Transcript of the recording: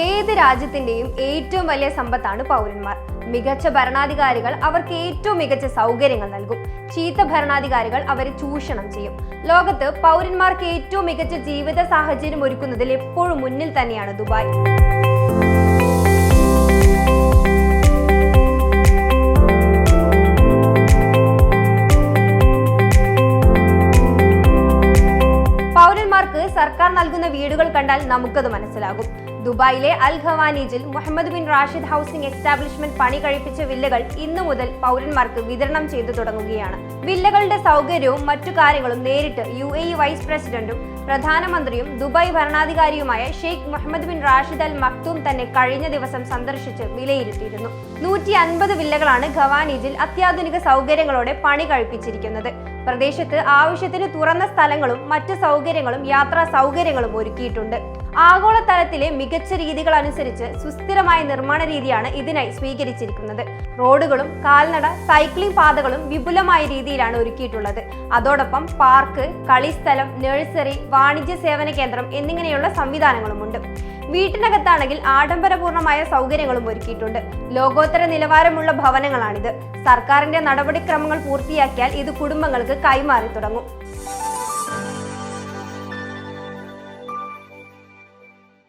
ഏത് രാജ്യത്തിന്റെയും ഏറ്റവും വലിയ സമ്പത്താണ് പൗരന്മാർ. മികച്ച ഭരണാധികാരികൾ അവർക്ക് ഏറ്റവും മികച്ച സൗകര്യങ്ങൾ നൽകും. ചീത്ത ഭരണാധികാരികൾ അവരെ ചൂഷണം ചെയ്യും. ലോകത്ത് പൗരന്മാർക്ക് ഏറ്റവും മികച്ച ജീവിത സാഹചര്യം ഒരുക്കുന്നതിൽ എപ്പോഴും മുന്നിൽ തന്നെയാണ് ദുബായ്. പൗരന്മാർക്ക് സർക്കാർ നൽകുന്ന വീടുകൾ കണ്ടാൽ നമുക്കത് മനസ്സിലാകും. ദുബായിലെ Al ഖവാനീജിൽ Mohammed bin Rashid housing establishment പണി കഴിപ്പിച്ച വില്ലകൾ ഇന്നു മുതൽ പൗരന്മാർക്ക് വിതരണം ചെയ്തു തുടങ്ങുകയാണ്. വില്ലകളുടെ സൗകര്യവും മറ്റു കാര്യങ്ങളും നേരിട്ട് യു വൈസ് പ്രസിഡന്റും പ്രധാനമന്ത്രിയും Dubai ഭരണാധികാരിയുമായ Sheikh Mohammed bin Rashid Al Maktoum തന്നെ കഴിഞ്ഞ ദിവസം സന്ദർശിച്ച് വിലയിരുത്തിയിരുന്നു. നൂറ്റി അൻപത് വില്ലകളാണ് ഖവാനീജിൽ അത്യാധുനിക സൗകര്യങ്ങളോടെ പണി കഴിപ്പിച്ചിരിക്കുന്നത്. പ്രദേശത്ത് ആവശ്യത്തിന് തുറന്ന സ്ഥലങ്ങളും മറ്റ് സൗകര്യങ്ങളും യാത്രാ സൗകര്യങ്ങളും ഒരുക്കിയിട്ടുണ്ട്. ആഗോളതലത്തിലെ മികച്ച രീതികൾ അനുസരിച്ച് സുസ്ഥിരമായ നിർമ്മാണ രീതിയാണ് ഇതിനായി സ്വീകരിച്ചിരിക്കുന്നത്. റോഡുകളും കാൽനട സൈക്ലിംഗ് പാതകളും വിപുലമായ രീതിയിലാണ് ഒരുക്കിയിട്ടുള്ളത്. അതോടൊപ്പം പാർക്ക് കളിസ്ഥലം നഴ്സറി വാണിജ്യ സേവന കേന്ദ്രം എന്നിങ്ങനെയുള്ള സംവിധാനങ്ങളുമുണ്ട്. വീട്ടിനകത്താണെങ്കിൽ ആഡംബരപൂർണമായ സൗകര്യങ്ങളും ഒരുക്കിയിട്ടുണ്ട്. ലോകോത്തര നിലവാരമുള്ള ഭവനങ്ങളാണിത്. സർക്കാരിന്റെ നടപടിക്രമങ്ങൾ പൂർത്തിയാക്കിയാൽ ഇത് കുടുംബങ്ങൾക്ക് കൈമാറി തുടങ്ങും.